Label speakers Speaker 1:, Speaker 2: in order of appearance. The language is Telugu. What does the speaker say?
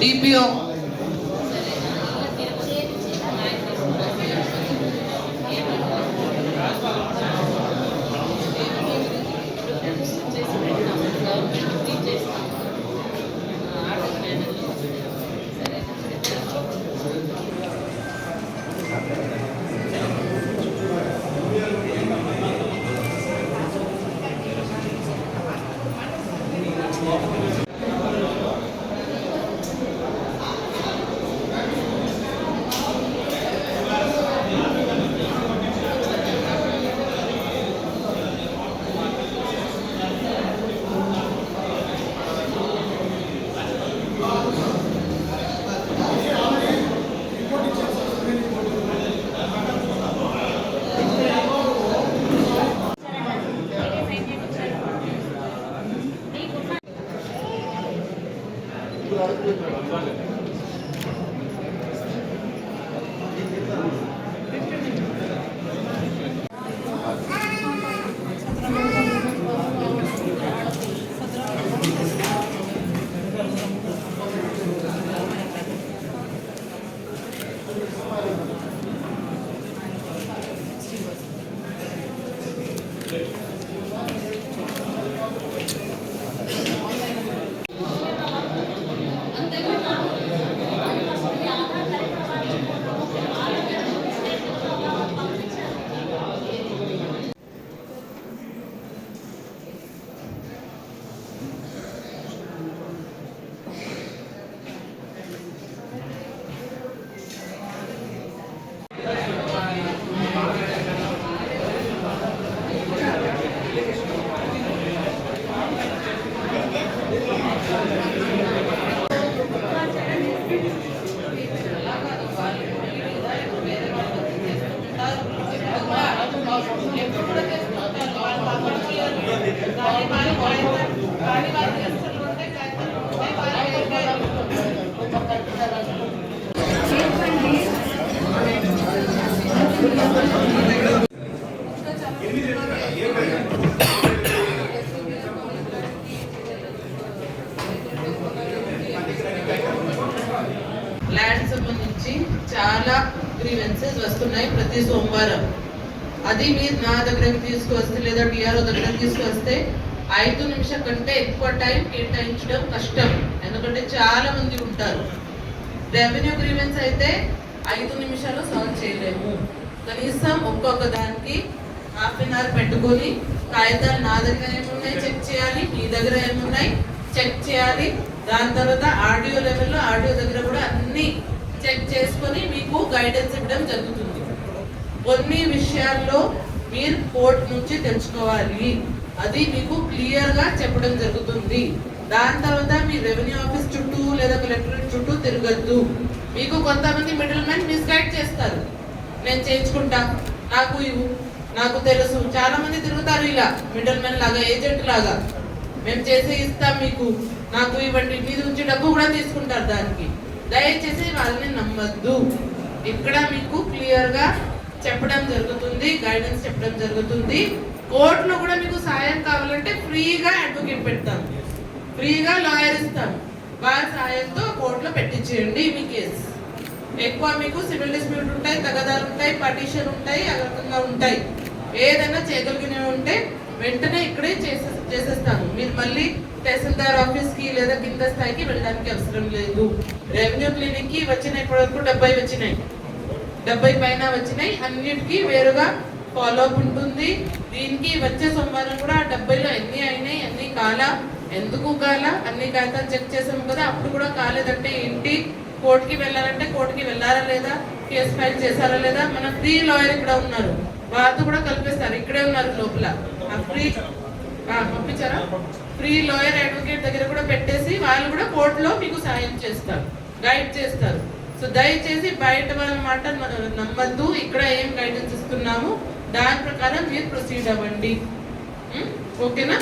Speaker 1: limpio 分かんない。ల్యాండ్ సంబంధించి చాలా గ్రీవెన్సెస్ వస్తున్నాయి ప్రతి సోమవారం. అది మీరు నా దగ్గరకు తీసుకువస్తే లేదా డిఆర్ఓ దగ్గర తీసుకువస్తే ఐదు నిమిషం కంటే ఎక్కువ టైం కేటాయించడం కష్టం. ఎందుకంటే చాలా మంది ఉంటారు. రెవెన్యూ గ్రీవెన్స్ అయితే ఐదు నిమిషాలు సాల్వ్ చేయలేము. కనీసం ఒక్కొక్క దానికి హాఫ్ అన్ అవర్ పెట్టుకొని కాగితాలు నా దగ్గర ఏమున్నాయి చెక్ చేయాలి మీ దగ్గర ఏమున్నాయి చెక్ చేయాలి. దాని తర్వాత ఆడియో లెవెల్లో ఆడియో దగ్గర కూడా అన్ని చెక్ చేసుకొని మీకు గైడెన్స్ ఇవ్వడం జరుగుతుంది. కొన్ని విషయాల్లో మీరు కోర్టు నుంచి తెలుసుకోవాలి. అది మీకు క్లియర్గా చెప్పడం జరుగుతుంది. దాని తర్వాత మీ రెవెన్యూ ఆఫీస్ చుట్టూ లేదా కలెక్టరేట్ చుట్టూ తిరగద్దు. మీకు కొంతమంది మిడిల్ మ్యాన్ మిస్గైడ్ చేస్తారు. నేను చేయించుకుంటా నాకు ఇవ్వు. నాకు తెలుసు చాలా మంది తిరుగుతారు ఇలా మిడిల్ మ్యాన్ లాగా ఏజెంట్ లాగా. మేము చేసి ఇస్తాం మీకు. నాకు ఇవ్వండి మీ నుంచి డబ్బు కూడా తీసుకుంటారు దానికి. దయచేసి వాళ్ళని నమ్మద్దు. ఇక్కడ మీకు క్లియర్గా చెప్పడం జరుగుతుంది గైడెన్స్ చెప్పడం జరుగుతుంది. కోర్టులో కూడా మీకు సాయం కావాలంటే ఫ్రీగా అడ్వకేట్ పెడతాం. ఫ్రీగా లాయర్ ఇస్తాం. వారి సాయంతో కోర్టులో పెట్టించేయండి మీ కేసు. ఎక్కువ మీకు సివిల్ డిస్ప్యూట్ ఉంటాయి తగదాలు ఉంటాయి పటిషన్ ఉంటాయి ఆ ఉంటాయి. ఏదైనా చేయగలిగిన ఉంటే వెంటనే ఇక్కడే చేసే చేసేస్తాను. మీరు మళ్ళీ తహసీల్దార్ ఆఫీస్కి లేదా కింద స్థాయికి వెళ్ళడానికి అవసరం లేదు. రెవెన్యూ క్లినిక్కి వచ్చిన ఇప్పటివరకు డెబ్బై వచ్చినాయి. డెబ్బై పైన వచ్చినాయి. అన్నిటికీ వేరుగా ఫాలో అప్ ఉంటుంది. దీనికి వచ్చే సోమవారం కూడా ఆ డెబ్బైలో ఎన్ని అయినాయి ఎన్ని కాల. ఎందుకు కాల? అన్ని కాగితాలు చెక్ చేసాము కదా అప్పుడు కూడా కాలేదంటే ఏంటి? కోర్టుకి వెళ్ళాలంటే కోర్టుకి వెళ్ళారా లేదా? కేసు ఫైల్ చేశారా లేదా? మన ఫ్రీ లాయర్ ఇక్కడ ఉన్నారు. వారితో కూడా కల్పిస్తారు. ఇక్కడే ఉన్నారు లోపల. ఆ ఫ్రీ పంపించారా? ఫ్రీ లాయర్ అడ్వకేట్ దగ్గర కూడా పెట్టేసి వాళ్ళు కూడా కోర్టులో మీకు సాయం చేస్తారు. గైడ్ చేస్తారు. సో దయచేసి బయట వాళ్ళ మాట నమ్మద్దు. ఇక్కడ ఏం గైడెన్స్ ఇస్తున్నాము? దాని ప్రకారం మీరు ప్రొసీడ్ అవ్వండి. ఓకేనా?